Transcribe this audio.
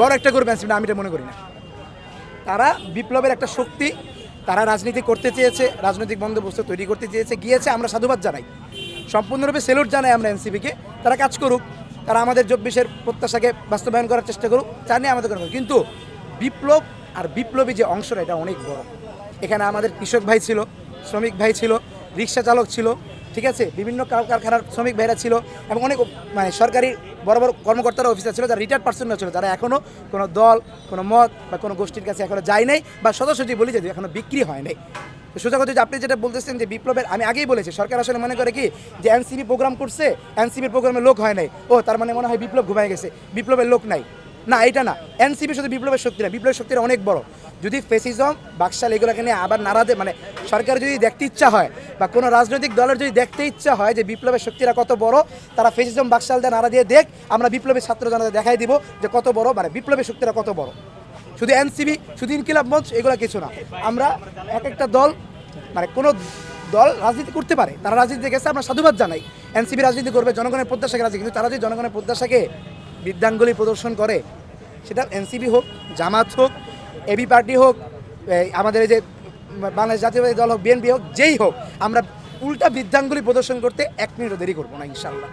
বড় একটা করবে এনসিপি আমি এটা মনে করি না। তারা বিপ্লবের একটা শক্তি, তারা রাজনীতি করতে চেয়েছে, রাজনৈতিক বন্দোবস্ত তৈরি করতে চেয়েছে, গিয়েছে, আমরা সাধুবাদ জানাই। সম্পূর্ণরূপে সেলুট জানাই আমরা এনসিপিকে। তারা কাজ করুক, তারা আমাদের চব্বিশের প্রত্যাশাকে বাস্তবায়ন করার চেষ্টা করুক, তা নিয়ে আমাদের কোনো কিন্তু বিপ্লব আর বিপ্লবী যে অংশটা, এটা অনেক বড়। এখানে আমাদের কৃষক ভাই ছিল, শ্রমিক ভাই ছিল, রিক্সা চালক ছিল, ঠিক আছে? বিভিন্ন কারখানার শ্রমিক ভাইরা ছিল, এবং অনেক মানে সরকারি বড় বড় কর্মকর্তারা অফিসার ছিল, যারা রিটায়ার্ড পার্সনরা ছিল, যারা এখনও কোনো দল, কোনো মত বা কোনো গোষ্ঠীর কাছে এখনও যায় নাই বা সদস্যটি বলি যে এখনও বিক্রি হয় নাই। তো সোজা কথা যে আপনি যেটা বলতেছেন যে বিপ্লবের, আমি আগেই বলেছি, সরকার আসলে মনে করে কি যে এনসিবি প্রোগ্রাম করছে এনসিবির প্রোগ্রামে লোক হয় নাই। ও, তার মানে মনে হয় বিপ্লব ঘুমায় গেছে, বিপ্লবের লোক নাই। না, এটা না। এনসিপি শুধু বিপ্লবের শক্তি না, বিপ্লবের শক্তিটা অনেক বড়। যদি ফেসিজম, বাকশাল এগুলোকে নিয়ে আবার নাড়াতে মানে সরকার যদি দেখতে ইচ্ছা হয়, বা কোনো রাজনৈতিক দলের যদি দেখতে ইচ্ছা হয় যে বিপ্লবের শক্তিরা কত বড়, তারা ফেসিজম, বাকশাল দিয়ে নাড়া দিয়ে দেখ, আমরা বিপ্লবের ছাত্র জনতা দেখাই দিব যে কত বড় মানে বিপ্লবের শক্তিরা কত বড়। শুধু এনসিবি শুধু ইনকিলাব মঞ্চ, এগুলো কিছু না। আমরা এক একটা দল মানে কোনো দল রাজনীতি করতে পারে, তারা রাজনীতি গেছে, আমরা সাধুবাদ জানাই। এনসিপি রাজনীতি করবে, জনগণের প্রত্যাশাকে রাজি, কিন্তু তারা যদি জনগণের প্রত্যাশাকে বিদ্যাঙ্গুলি প্রদর্শন করে, সেটা এনসিপি হোক, জামাত হোক, এবি পার্টি হোক আমাদের এই যে বাংলাদেশ জাতীয়বাদী দল হোক, বিএনপি হোক, যেই হোক, আমরা উল্টা বৃদ্ধাঙ্গুলি প্রদর্শন করতে এক মিনিটও দেরি করব না ইনশাল্লাহ